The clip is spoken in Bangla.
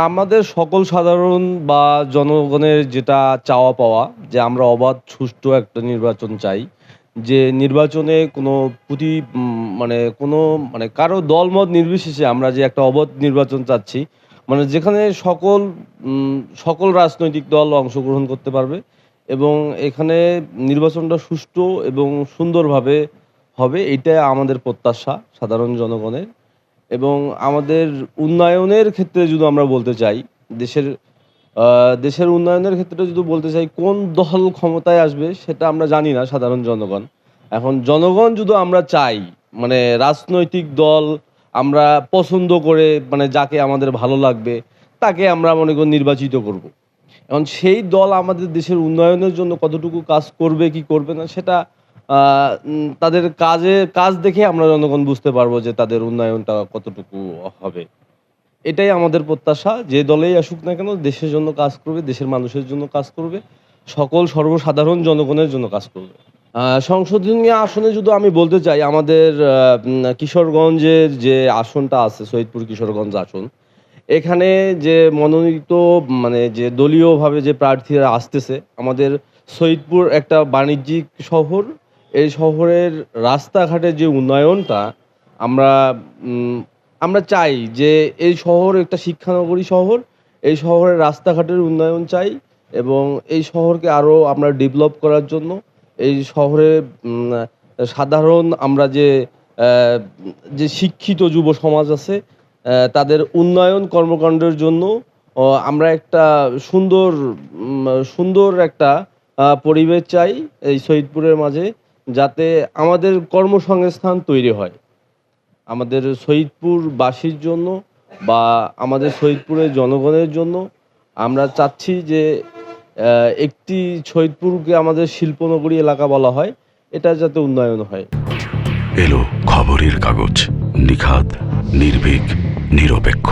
আমাদের সকল সাধারণ বা জনগণের যেটা চাওয়া পাওয়া, যে আমরা অবাধ, সুষ্ঠু একটা নির্বাচন চাই, যে নির্বাচনে কোনো প্রতি মানে কোনো মানে কারও দলমত নির্বিশেষে আমরা যে একটা অবাধ নির্বাচন চাচ্ছি মানে যেখানে সকল সকল রাজনৈতিক দল অংশগ্রহণ করতে পারবে এবং এখানে নির্বাচনটা সুষ্ঠু এবং সুন্দরভাবে হবে এটা আমাদের প্রত্যাশা সাধারণ জনগণের। এবং আমাদের উন্নয়নের ক্ষেত্রে যদি আমরা বলতে চাই, দেশের দেশের উন্নয়নের ক্ষেত্রে যদি বলতে চাই, কোন দল ক্ষমতায় আসবে সেটা আমরা জানি না, সাধারণ জনগণ। এখন জনগণ যদি আমরা চাই মানে রাজনৈতিক দল আমরা পছন্দ করে মানে যাকে আমাদের ভালো লাগবে, তাকে আমরা মনে করি নির্বাচিত করব। এখন সেই দল আমাদের দেশের উন্নয়নের জন্য কতটুকু কাজ করবে, কি করবে না, সেটা তাদের কাজে, কাজ দেখে আমরা জনগণ বুঝতে পারব যে তাদের উন্নয়নটা কতটুকু হবে। এটাই আমাদের প্রত্যাশা, যে দলেই আসুক না কেন, দেশের জন্য কাজ করবে, দেশের মানুষের জন্য কাজ করবে, সকল সর্বসাধারণ জনগণের জন্য কাজ করবে। সংসদীয় আসনে যদি আমি বলতে চাই, আমাদের কিশোরগঞ্জের যে আসনটা আছে শহীদপুর কিশোরগঞ্জ আসন, এখানে যে মনোনীত মানে যে দলীয়ভাবে যে প্রার্থীরা আসতেছে, আমাদের সৈয়দপুর একটা বাণিজ্যিক শহর এই শহরের রাস্তাঘাটের যে উন্নয়নটা আমরা আমরা চাই যে এই শহর একটা শিক্ষানগরী শহর, এই শহরের রাস্তাঘাটের উন্নয়ন চাই এবং এই শহরকে আরও আমরা ডেভেলপ করার জন্য, এই শহরে সাধারণ আমরা যে যে শিক্ষিত যুব সমাজ আছে তাদের উন্নয়ন কর্মকাণ্ডের জন্য আমরা একটা সুন্দর সুন্দর একটা পরিবেশ চাই এই শহীদপুরের মাঝে। যাতে আমাদের কর্মসংস্থান তৈরি হয়। আমাদের শহীদপুরবাসীর জন্য বা আমাদের শহীদপুরের জনগণের জন্য আমরা চাচ্ছি যে একটি শহীদপুরকে আমাদের শিল্পনগরী এলাকা বলা হয়। এটা যাতে উন্নয়ন হয়। এলো খবরের কাগজ নিখাত নির্ভীক, নিরপেক্ষ।